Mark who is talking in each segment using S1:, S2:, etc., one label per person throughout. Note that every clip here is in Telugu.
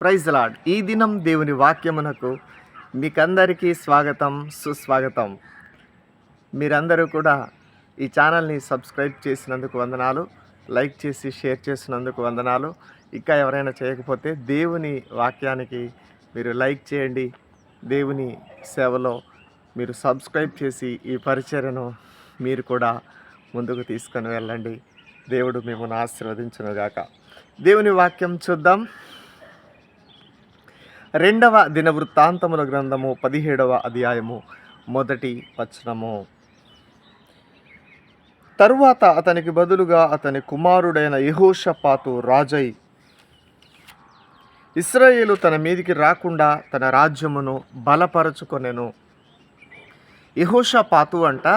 S1: ప్రైజ్ లాడ్ ఈ దినం దేవుని వాక్యమునకు మీకందరికీ స్వాగతం సుస్వాగతం. మీరందరూ కూడా ఈ ఛానల్ని సబ్స్క్రైబ్ చేసినందుకు వందనాలు లైక్ చేసి షేర్ చేసినందుకు వందనాలు. ఇంకా ఎవరైనా చేయకపోతే దేవుని వాక్యానికి మీరు లైక్ చేయండి. దేవుని సేవలో మీరు సబ్స్క్రైబ్ చేసి ఈ పరిచర్యను మీరు కూడా ముందుకు తీసుకొని వెళ్ళండి. దేవుడు మిమ్మల్ని ఆశీర్వదించునుగాక. దేవుని వాక్యం చూద్దాం. రెండవ దినవృత్తాంతముల గ్రంథము పదిహేడవ అధ్యాయము మొదటి వచనము. తరువాత అతనికి బదులుగా అతని కుమారుడైన యహోషపాతు రాజై ఇస్రాయేలు తన మీదికి రాకుండా తన రాజ్యమును బలపరచుకొనెను. యహోషపాతు అంట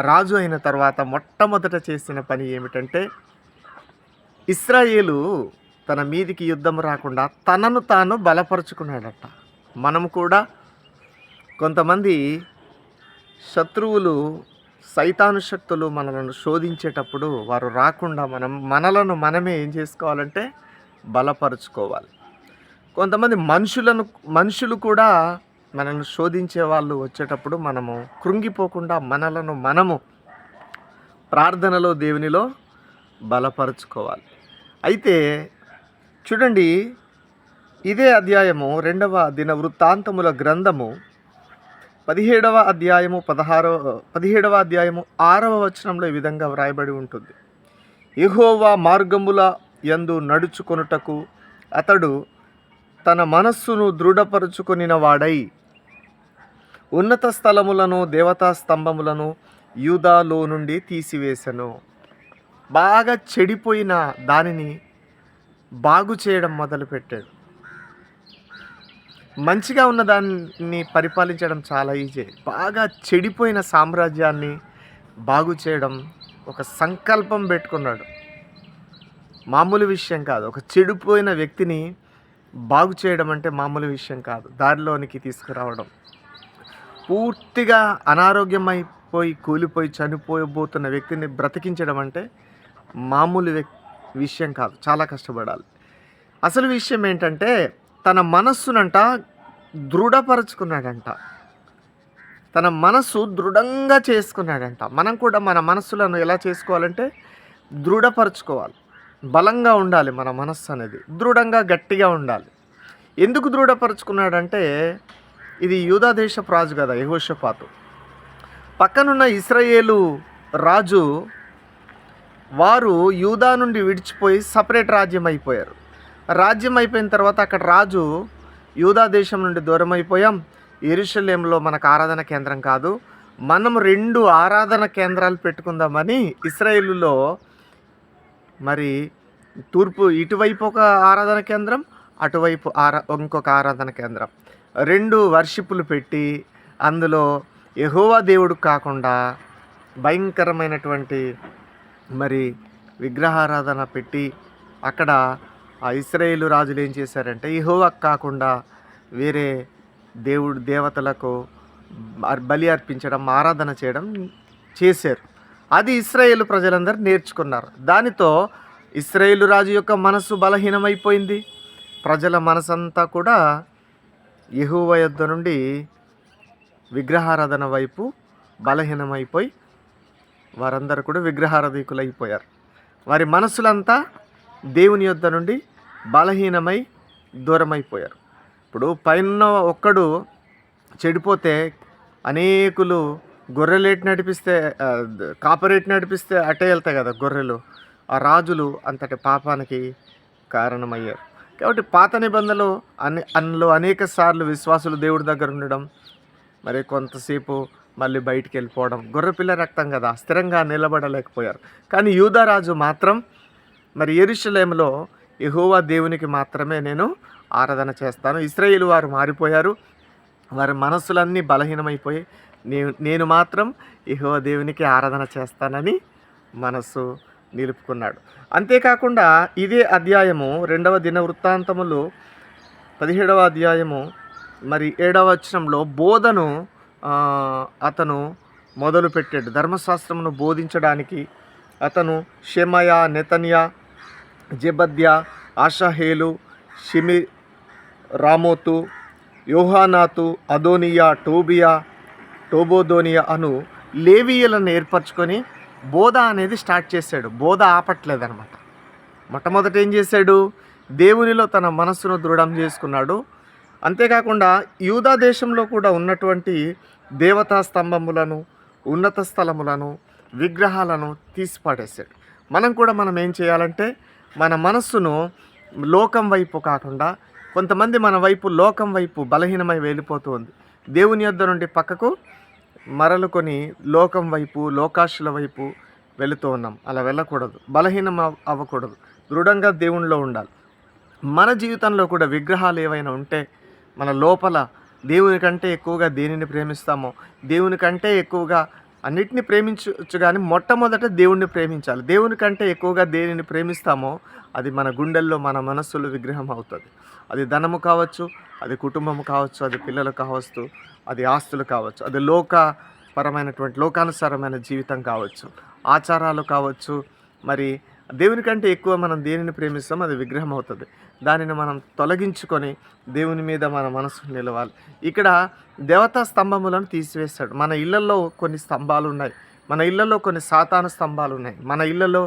S1: రాజు అయిన తర్వాత మొట్టమొదట చేసిన పని ఏమిటంటే ఇస్రాయేలు తన మీదికి యుద్ధం రాకుండా తనను తాను బలపరుచుకున్నాడట. మనము కూడా కొంతమంది శత్రువులు సైతాను శక్తులు మనలను శోధించేటప్పుడు వారు రాకుండా మనం మనలను మనమే ఏం చేసుకోవాలంటే బలపరుచుకోవాలి. కొంతమంది మనుషులను మనుషులు కూడా మనల్ని శోధించే వాళ్ళు వచ్చేటప్పుడు మనము కృంగిపోకుండా మనలను మనము ప్రార్థనలో దేవునిలో బలపరుచుకోవాలి. అయితే చూడండి ఇదే అధ్యాయము రెండవ దిన వృత్తాంతముల గ్రంథము. పదిహేడవ అధ్యాయము పదహారవ పదిహేడవ అధ్యాయము ఆరవ వచనంలో ఈ విధంగా వ్రాయబడి ఉంటుంది. యెహోవా మార్గముల యందు నడుచుకొనుటకు అతడు తన మనస్సును దృఢపరుచుకొనిన వాడై ఉన్నత స్థలములను దేవతా స్తంభములను యూదాలో నుండి తీసివేశను బాగా చెడిపోయిన దానిని బాగు చేయడం మొదలుపెట్టాడు. మంచిగా ఉన్న దాన్ని పరిపాలించడం చాలా ఈజీ బాగా చెడిపోయిన సామ్రాజ్యాన్ని బాగు చేయడం ఒక సంకల్పం పెట్టుకున్నాడు. మామూలు విషయం కాదు. ఒక చెడిపోయిన వ్యక్తిని బాగు చేయడం అంటే మామూలు విషయం కాదు. దారిలోనికి తీసుకురావడం. పూర్తిగా అనారోగ్యమైపోయి కూలిపోయి చనిపోయబోతున్న వ్యక్తిని బ్రతికించడం అంటే మామూలు వ్యక్తి విషయం కాదు. చాలా కష్టపడాలి. అసలు విషయం ఏంటంటే తన మనస్సునంట దృఢపరుచుకున్నాడంట. తన మనస్సు దృఢంగా చేసుకున్నాడంట. మనం కూడా మన మనస్సులను ఎలా చేసుకోవాలంటే దృఢపరచుకోవాలి. బలంగా ఉండాలి మన మనస్సు అనేది. దృఢంగా గట్టిగా ఉండాలి. ఎందుకు దృఢపరుచుకున్నాడంటే ఇది యూదా రాజు కదా యహోషపాతు. పక్కనున్న ఇస్రాయేలు రాజు వారు యూదా నుండి విడిచిపోయి సపరేట్ రాజ్యం అయిపోయారు రాజ్యం అయిపోయిన తర్వాత అక్కడ రాజు యూదా దేశం నుండి దూరం అయిపోయాం ఎరుషలేంలో మనకు ఆరాధన కేంద్రం కాదు. మనం రెండు ఆరాధన కేంద్రాలు పెట్టుకుందామని ఇస్రాయేలులో మరి తూర్పు ఇటువైపు ఒక ఆరాధన కేంద్రం అటువైపు ఆరా ఇంకొక ఆరాధన కేంద్రం. రెండు వర్షిపులు పెట్టి అందులో యహోవా దేవుడు కాకుండా భయంకరమైనటువంటి మరి విగ్రహారాధన పెట్టి అక్కడ ఆ ఇస్రాయేలు రాజులు ఏం చేశారంటే యెహోవా కాకుండా వేరే దేవుడు దేవతలకు బలి అర్పించడం ఆరాధన చేయడం చేశారు. అది ఇస్రాయేలు ప్రజలందరూ నేర్చుకున్నారు. దానితో ఇస్రాయేలు రాజు యొక్క మనసు బలహీనమైపోయింది. ప్రజల మనసంతా కూడా యహూవ యొద్ద నుండి విగ్రహారాధన వైపు బలహీనమైపోయి వారందరూ కూడా విగ్రహారధికులైపోయారు. వారి మనసులంతా దేవుని యొద్ద నుండి బలహీనమై దూరమైపోయారు. ఇప్పుడు పైన ఒక్కడు చెడిపోతే అనేకులు గొర్రెలేటి నడిపిస్తే కాపరేట్ కాపరేటి నడిపిస్తే అటే వెళ్తాయి కదా గొర్రెలు. ఆ రాజులు అంతటి పాపానికి కారణమయ్యారు. కాబట్టి పాత నిబంధనలు అన్ని అందులో అనేక సార్లు విశ్వాసులు దేవుడి దగ్గర ఉండడం మరి కొంతసేపు మళ్ళీ బయటికి వెళ్ళిపోవడం గొర్రెపిల్ల రక్తం కదా స్థిరంగా నిలబడలేకపోయారు. కానీ యూదరాజు మాత్రం మరి ఎరుషలేంలో ఎహోవా దేవునికి మాత్రమే నేను ఆరాధన చేస్తాను. ఇస్రాయేల్ వారు మారిపోయారు. వారి మనస్సులన్నీ బలహీనమైపోయి నేను నేను మాత్రం యెహోవా దేవునికి ఆరాధన చేస్తానని మనస్సు నిలుపుకున్నాడు. అంతేకాకుండా ఇదే అధ్యాయము రెండవ దిన వృత్తాంతములు పదిహేడవ అధ్యాయము మరి ఏడవ వచనంలో బోధను అతను మొదలుపెట్టాడు ధర్మశాస్త్రమును బోధించడానికి అతను షెమయ నెతన్యా జెబద్య ఆషాహేలు షిమి రామోతు యోహానాతు అదోనియా టోబియా టోబోదోనియా అను లేవీయులను ఏర్పరచుకొని బోధ అనేది స్టార్ట్ చేశాడు. బోధ ఆపట్లేదనమాట మొట్టమొదట ఏం చేశాడు? దేవునిలో తన మనస్సును దృఢం చేసుకున్నాడు. అంతేకాకుండా యూదా దేశంలో కూడా ఉన్నటువంటి దేవతా స్తంభములను ఉన్నత స్థలములను విగ్రహాలను తీసి పాడేశాడు మనం కూడా మనం ఏం చేయాలంటే మన మనస్సును లోకం వైపు కాకుండా కొంతమంది మన వైపు లోకం వైపు బలహీనమై వెళ్ళిపోతుంది దేవుని యొద్ద నుండి పక్కకు మరలుకొని లోకం వైపు లోకాశుల వైపు వెళుతూ ఉన్నాం. అలా వెళ్ళకూడదు. బలహీనం అవ్వకూడదు. దృఢంగా దేవునిలో ఉండాలి. మన జీవితంలో కూడా విగ్రహాలు ఏవైనా ఉంటే మన లోపల దేవుని కంటే ఎక్కువగా దేనిని ప్రేమిస్తామో? దేవుని కంటే ఎక్కువగా అన్నిటిని ప్రేమించవచ్చు కానీ మొట్టమొదట దేవుణ్ణి ప్రేమించాలి. దేవుని కంటే ఎక్కువగా దేనిని ప్రేమిస్తామో? అది మన గుండెల్లో మన మనస్సులో విగ్రహం అవుతుంది. అది ధనము కావచ్చు అది కుటుంబము కావచ్చు అది పిల్లలు కావచ్చు అది ఆస్తులు కావచ్చు అది లోకపరమైనటువంటి లోకానుసారమైన జీవితం కావచ్చు ఆచారాలు కావచ్చు. మరి దేవుని కంటే ఎక్కువ మనం దేనిని ప్రేమిస్తాం అది విగ్రహం అవుతుంది. దానిని మనం తొలగించుకొని దేవుని మీద మన మనసు నిలవాలి. ఇక్కడ దేవతా స్తంభములను తీసివేస్తాడు. మన ఇళ్ళలో కొన్ని స్తంభాలు ఉన్నాయి. మన ఇళ్ళలో కొన్ని సాతాను స్తంభాలు ఉన్నాయి. మన ఇళ్ళలో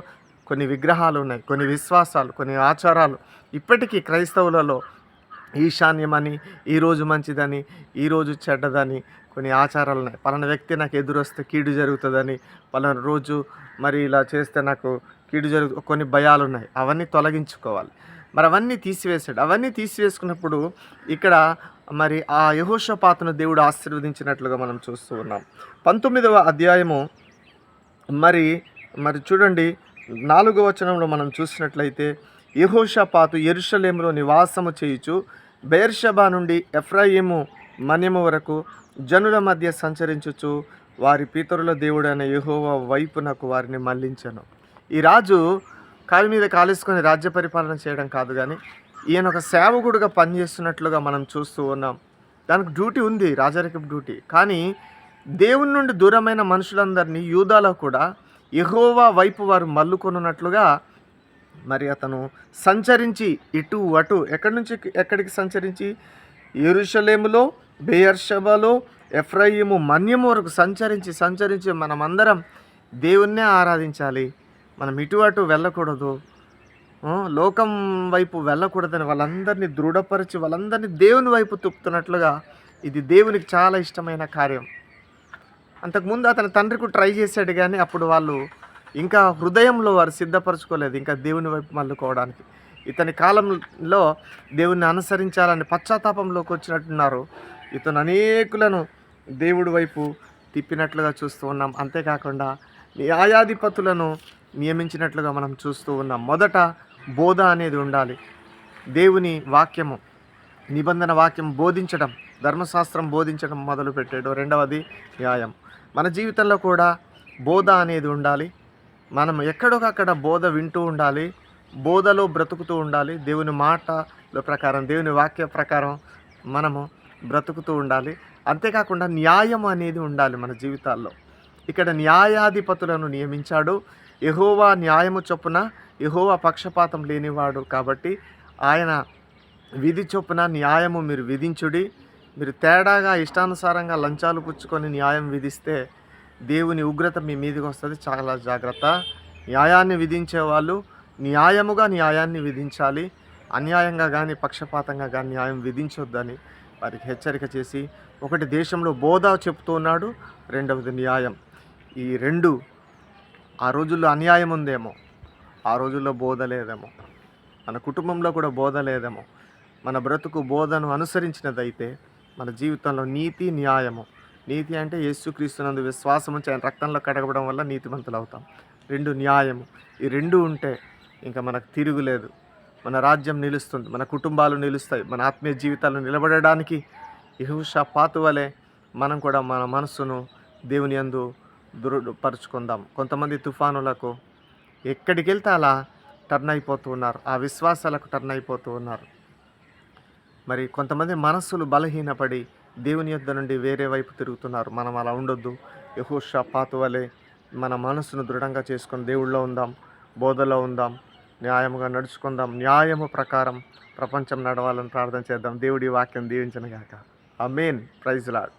S1: కొన్ని విగ్రహాలు ఉన్నాయి. కొన్ని విశ్వాసాలు కొన్ని ఆచారాలు. ఇప్పటికీ క్రైస్తవులలో ఈశాన్యమని ఈరోజు మంచిదని ఈరోజు చెడ్డదని కొన్ని ఆచారాలు ఉన్నాయి. పలానా వ్యక్తి నాకు ఎదురొస్తే కీడు జరుగుతుందని పలానా రోజు మరి ఇలా చేస్తే నాకు కీడు జరుగు కొన్ని భయాలు ఉన్నాయి. అవన్నీ తొలగించుకోవాలి. మరి అవన్నీ తీసివేశాడు. అవన్నీ తీసివేసుకున్నప్పుడు ఇక్కడ మరి ఆ యహోషపాతను దేవుడు ఆశీర్వదించినట్లుగా మనం చూస్తూ ఉన్నాం. పంతొమ్మిదవ అధ్యాయము మరి మరి చూడండి నాలుగవ వచనంలో మనం చూసినట్లయితే యహోషపాతు ఎరుషలేములో నివాసము చేయుచు బెయర్షబా నుండి ఎఫ్రాయిము మన్యము వరకు జనుల మధ్య సంచరించుచు వారి పితరుల దేవుడైన యహోవ వైపునకు వారిని మళ్ళించను ఈ రాజు కాలు మీద కాలేసుకొని రాజ్య పరిపాలన చేయడం కాదు కానీ ఈయన ఒక సేవకుడుగా పనిచేస్తున్నట్లుగా మనం చూస్తూ ఉన్నాం. దానికి డ్యూటీ ఉంది రాజరికపు డ్యూటీ. కానీ దేవుని నుండి దూరమైన మనుషులందరినీ యూదాలో కూడా ఎహోవా వైపు వారు మల్లుకొనున్నట్లుగా మరి అతను సంచరించి ఇటు అటు ఎక్కడి నుంచి ఎక్కడికి సంచరించి? ఎరుషలేములో బేయర్షబలో ఎఫ్రయిము మన్యము వరకు సంచరించి సంచరించి మనమందరం దేవుణ్ణే ఆరాధించాలి. మనం ఇటు అటు వెళ్ళకూడదు. లోకం వైపు వెళ్ళకూడదని వాళ్ళందరినీ దృఢపరిచి వాళ్ళందరినీ దేవుని వైపు తిప్పుతున్నట్లుగా ఇది దేవునికి చాలా ఇష్టమైన కార్యం. అంతకుముందు అతని తండ్రికి ట్రై చేశాడు కానీ అప్పుడు వాళ్ళు ఇంకా హృదయంలో వారు సిద్ధపరచుకోలేదు ఇంకా దేవుని వైపు మళ్ళుకోవడానికి. ఇతని కాలంలో దేవుణ్ణి అనుసరించాలని పశ్చాత్తాపంలోకి వచ్చినట్టున్నారు. ఇతను అనేకులను దేవుడి వైపు తిప్పినట్లుగా చూస్తూ ఉన్నాం. అంతేకాకుండా న్యాయాధిపతులను నియమించినట్లుగా మనం చూస్తూ ఉన్నాం మొదట బోధ అనేది ఉండాలి. దేవుని వాక్యము నిబంధన వాక్యం బోధించడం ధర్మశాస్త్రం బోధించడం మొదలుపెట్టాడు రెండవది న్యాయం. మన జీవితంలో కూడా బోధ అనేది ఉండాలి. మనం ఎక్కడొకక్కడ బోధ వింటూ ఉండాలి. బోధలో బ్రతుకుతూ ఉండాలి. దేవుని మాటల ప్రకారం దేవుని వాక్య ప్రకారం మనము బ్రతుకుతూ ఉండాలి. అంతేకాకుండా న్యాయం అనేది ఉండాలి మన జీవితాల్లో. ఇక్కడ న్యాయాధిపతులను నియమించాడు. యహోవా న్యాయము చొప్పున యహోవా పక్షపాతం లేనివాడు కాబట్టి ఆయన విధి చొప్పున న్యాయము మీరు విధించుడి. మీరు తేడాగా ఇష్టానుసారంగా లంచాలు పుచ్చుకొని న్యాయం విధిస్తే దేవుని ఉగ్రత మీ మీదకి వస్తుంది. చాలా జాగ్రత్త. న్యాయాన్ని విధించే వాళ్ళు న్యాయముగా న్యాయాన్ని విధించాలి. అన్యాయంగా కానీ పక్షపాతంగా కానీ న్యాయం విధించొద్దని వారికి హెచ్చరిక చేసి ఒకటి దేశంలో బోధ చెప్తూ ఉన్నాడు. రెండవది న్యాయం. ఈ రెండు ఆ రోజుల్లో అన్యాయం ఉందేమో? ఆ రోజుల్లో బోధ లేదేమో? మన కుటుంబంలో కూడా బోధ లేదేమో? మన బ్రతుకు బోధను అనుసరించినదైతే మన జీవితంలో నీతి న్యాయము. నీతి అంటే యేసుక్రీస్తునందు విశ్వాసం ఉంచి ఆయన రక్తంలో కడగడం వల్ల నీతిమంతులు అవుతాం రెండు న్యాయము. ఈ రెండు ఉంటే ఇంకా మనకు తిరుగులేదు మన రాజ్యం నిలుస్తుంది. మన కుటుంబాలు నిలుస్తాయి. మన ఆత్మీయ జీవితాలు నిలబడడానికి యహుషా పాతు వలె మనం కూడా మన మనస్సును దేవుని యందు దృఢపరుచుకుందాం కొంతమంది తుఫానులకు ఎక్కడికి వెళ్తే అలా టర్న్ అయిపోతూ ఉన్నారు. ఆ విశ్వాసాలకు టర్న్ అయిపోతూ ఉన్నారు. మరి కొంతమంది మనస్సులు బలహీనపడి దేవుని యొద్ద నుండి వేరే వైపు తిరుగుతున్నారు. మనం అలా ఉండొద్దు. యహోషా పాతు వలె మన మనస్సును దృఢంగా చేసుకొని దేవుళ్ళో ఉందాం బోధలో ఉందాం న్యాయముగా నడుచుకుందాం. న్యాయము ప్రకారం ప్రపంచం నడవాలని ప్రార్థన చేద్దాం. దేవుడి వాక్యం దీవించను గాక. Main prize lord.